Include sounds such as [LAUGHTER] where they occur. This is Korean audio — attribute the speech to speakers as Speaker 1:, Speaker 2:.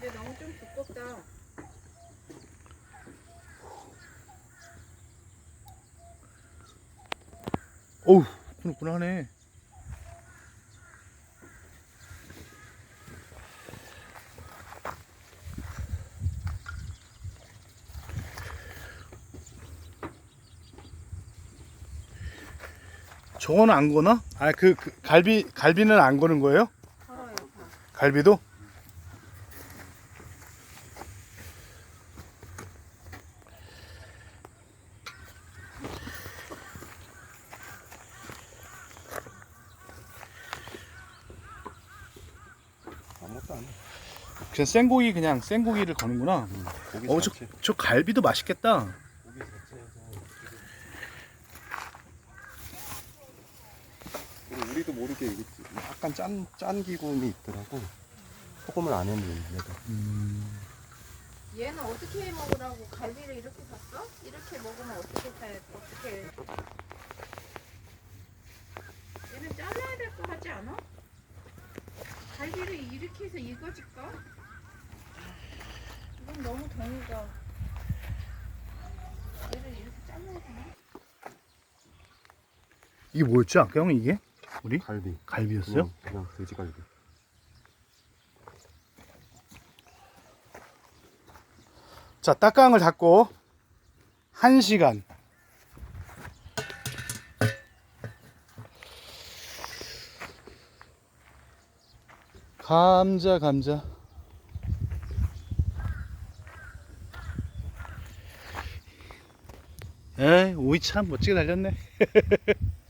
Speaker 1: 근데 너무 좀 두껍다.
Speaker 2: 어우, 분분하네. 저거는 안 거나? 아, 그, 그 갈비 갈비는 안 거는 거예요?
Speaker 1: 다.
Speaker 2: 갈비도?
Speaker 3: 아무것도 안 해.
Speaker 2: 그냥 생고기 그냥 생고기를 거는구나.
Speaker 3: 음, 고기
Speaker 2: 어, 저,
Speaker 3: 자체,
Speaker 2: 저 갈비도 맛있겠다.
Speaker 3: 고기 자체에서 그리고 우리도 모르게 이게 약간 짠, 짠 기분이 있더라고. 소금을 안 했는데도.
Speaker 1: 얘는 어떻게 해 먹으라고 갈비를 이렇게 샀어? 이렇게 먹으면 어떻게 사 어떻게 해? 얘는 잘라야 될 거 하지 않아? 갈비를 이렇게 해서 익어질까? 이건 너무 동이가 얘를 이렇게 잘라야 되나?
Speaker 2: 이게 뭐였지? 아까 형은 이게? 우리?
Speaker 3: 갈비.
Speaker 2: 갈비였어요?
Speaker 3: 그냥, 그냥 돼지갈비.
Speaker 2: 자, 딱강을 닫고 1시간. 감자, 감자. 에이, 오이 참 멋지게 달렸네. [LAUGHS]